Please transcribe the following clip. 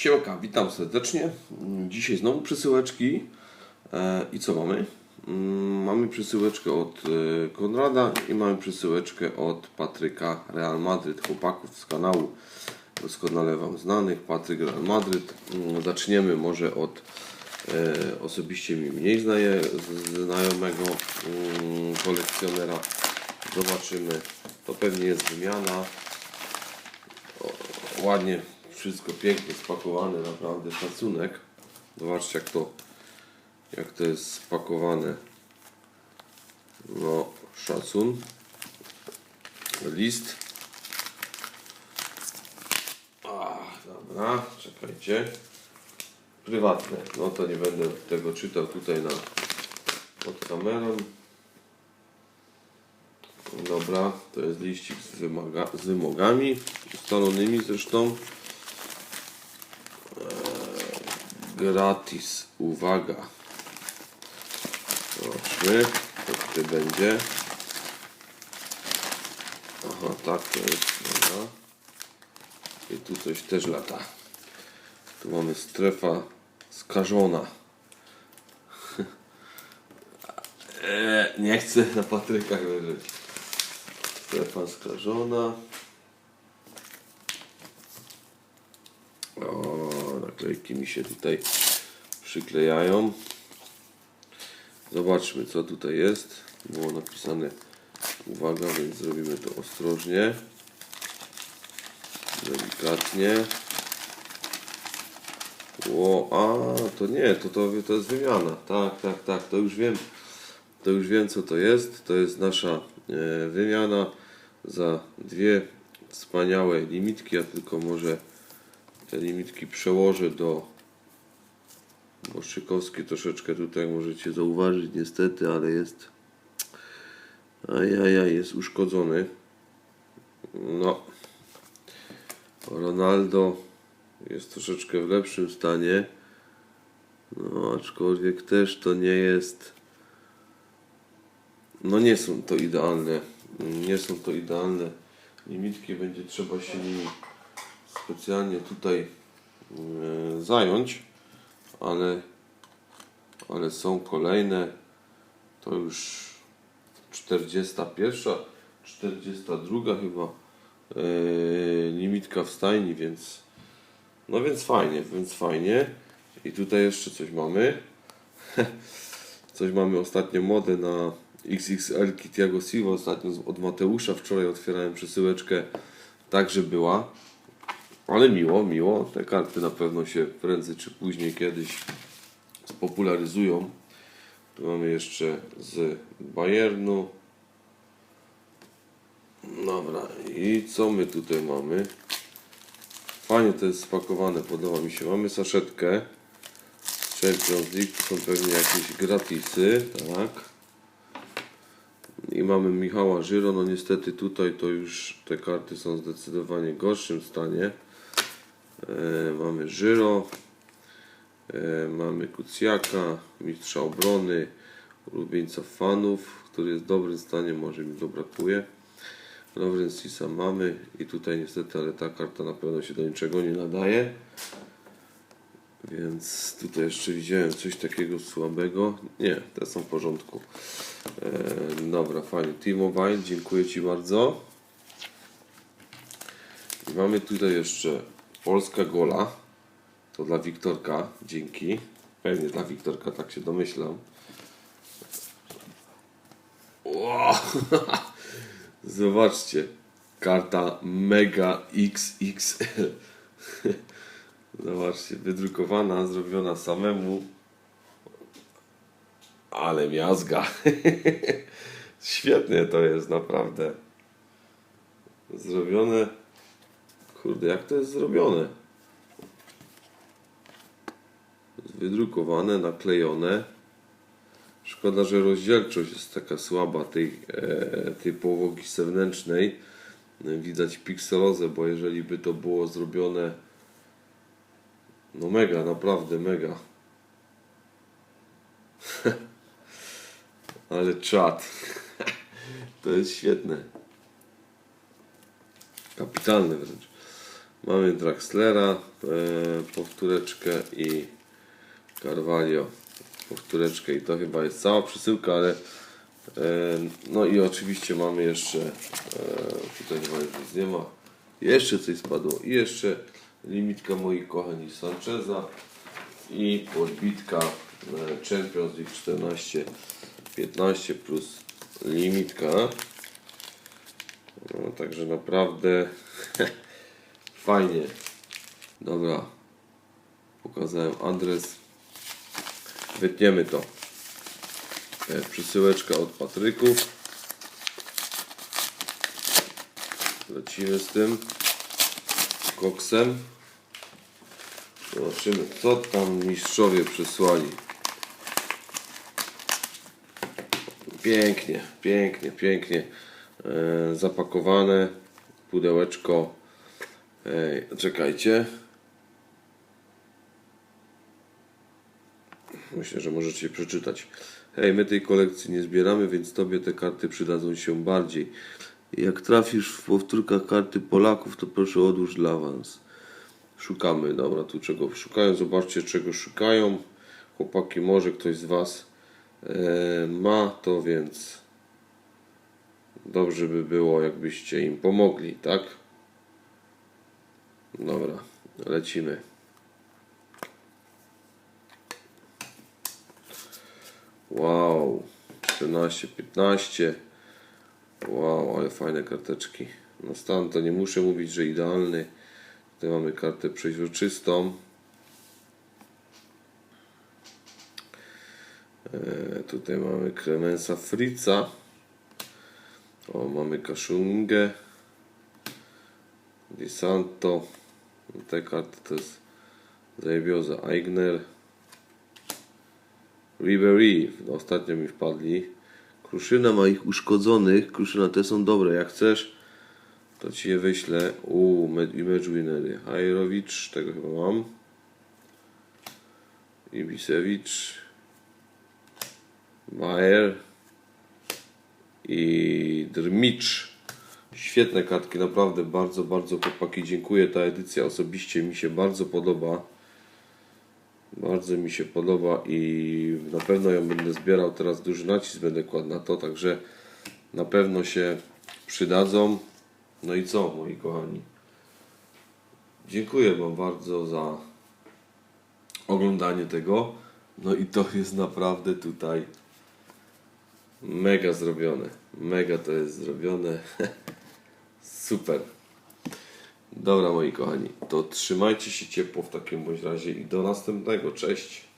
Siemka, witam serdecznie. Dzisiaj znowu przesyłeczki. E, I co mamy? Mm, Mamy przesyłeczkę od e, Konrada i mamy przesyłeczkę od Patryka Real Madryt, chłopaków z kanału doskonale Wam znanych. Patryk Real Madryt. Mm, Zaczniemy może od e, osobiście mi mniej znajomego mm, kolekcjonera. Zobaczymy. To pewnie jest wymiana ładnie, wszystko pięknie spakowane, naprawdę szacunek. Zobaczcie jak to, jak to jest spakowane. No, szacun. List. Ach, dobra, czekajcie. Prywatne, no to nie będę tego czytał tutaj na pod kamerą. Dobra, to jest liścik z, wymaga, z wymogami ustalonymi zresztą. Eee, gratis, uwaga. Zobaczmy, co tutaj będzie. Aha, tak to jest, dobra. I tu coś też lata. Tu mamy strefa skażona. Eee, nie chcę na Patrykach leżeć. Strefa skażona. Naklejki mi się tutaj przyklejają. Zobaczmy co tutaj jest. Było napisane uwaga, więc zrobimy to ostrożnie. Delikatnie. O, a to nie, to, to, to jest wymiana. Tak, tak, tak, to już wiem. To już wiem co to jest. To jest nasza e, wymiana za dwie wspaniałe limitki. Ja tylko może te limitki przełożę do bo Szykowski troszeczkę tutaj możecie zauważyć niestety, ale jest ajajaj, jest uszkodzony. No Ronaldo jest troszeczkę w lepszym stanie. No, aczkolwiek też to nie jest. No nie są to idealne. Nie są to idealne limitki. Będzie trzeba się nimi specjalnie tutaj e, zająć. Ale, ale są kolejne. To już 41, 42 chyba e, limitka w stajni, więc no więc fajnie, więc fajnie. I tutaj jeszcze coś mamy. coś mamy ostatnio modę na XXL Tiago Silva, ostatnio od Mateusza. Wczoraj otwierałem przesyłeczkę, także była. Ale miło, miło. Te karty na pewno się prędzej czy później kiedyś spopularyzują. Tu mamy jeszcze z Bayernu. Dobra, i co my tutaj mamy? Fajnie to jest spakowane, podoba mi się. Mamy saszetkę Champions League, to są pewnie jakieś gratisy, tak. I mamy Michała Żyro, no niestety tutaj to już te karty są zdecydowanie gorszym stanie. E, mamy Żyro, e, mamy Kucjaka, mistrza obrony, ulubieńca fanów, który jest w dobrym stanie, może mi go brakuje. Lawrencisa mamy i tutaj niestety, ale ta karta na pewno się do niczego nie nadaje. Więc tutaj jeszcze widziałem coś takiego słabego. Nie, te są w porządku. E, dobra, fajnie. T-Mobile, dziękuję Ci bardzo. I mamy tutaj jeszcze Polska Gola. To dla Wiktorka, dzięki. Pewnie dla Wiktorka, tak się domyślam. Wow. Zobaczcie. Karta Mega XXL. Zobaczcie, wydrukowana, zrobiona samemu. Ale miazga. Świetnie to jest, naprawdę. Zrobione. Kurde, jak to jest zrobione? Wydrukowane, naklejone. Szkoda, że rozdzielczość jest taka słaba tej, e, tej połogi zewnętrznej. Widać pikselozę, bo jeżeli by to było zrobione no mega, naprawdę mega. Ale czad. to jest świetne. Kapitalne wręcz. Mamy Draxlera, e, powtóreczkę i Carvalho, powtóreczkę i to chyba jest cała przesyłka, ale e, no i oczywiście mamy jeszcze, e, tutaj chyba już nic nie ma, jeszcze coś spadło. I jeszcze limitka moich kochani Sancheza i podbitka Champions League 14 15 plus limitka. No, także naprawdę fajnie. Dobra. Pokazałem adres. Wytniemy to. E, przesyłeczka od Patryków lecimy z tym koksem. Zobaczymy co tam mistrzowie przysłali. Pięknie, pięknie, pięknie e, zapakowane pudełeczko. E, czekajcie. Myślę, że możecie przeczytać. Hej, my tej kolekcji nie zbieramy, więc tobie te karty przydadzą się bardziej. Jak trafisz w powtórkach karty Polaków, to proszę odłóż dla was. Szukamy, dobra, tu czego szukają. Zobaczcie, czego szukają. Chłopaki, może ktoś z was e, ma to, więc dobrze by było, jakbyście im pomogli, tak? Dobra, lecimy. Wow, 14, 15. Wow, ale fajne karteczki. No stan to nie muszę mówić, że idealny. Tutaj mamy kartę przeźroczystą. E, tutaj mamy Clemensa Fritza. O, mamy Kaszungę. Di Te karty to jest zajebioza. Aigner. Ribery. Ostatnio mi wpadli. Kruszyna ma ich uszkodzonych. Kruszyna te są dobre. Jak chcesz, to ci je wyślę. U Image Winery. Hajrowicz. Tego chyba mam. Ibisewicz. Mayer i Drmicz. Świetne kartki, naprawdę bardzo, bardzo chłopaki dziękuję. Ta edycja osobiście mi się bardzo podoba. Bardzo mi się podoba i na pewno ją będę zbierał. Teraz duży nacisk będę kładł na to, także na pewno się przydadzą. No i co, moi kochani? Dziękuję Wam bardzo za oglądanie tego. No i to jest naprawdę tutaj Mega zrobione. Mega to jest zrobione. Super. Dobra moi kochani, to trzymajcie się ciepło w takim bądź razie i do następnego. Cześć.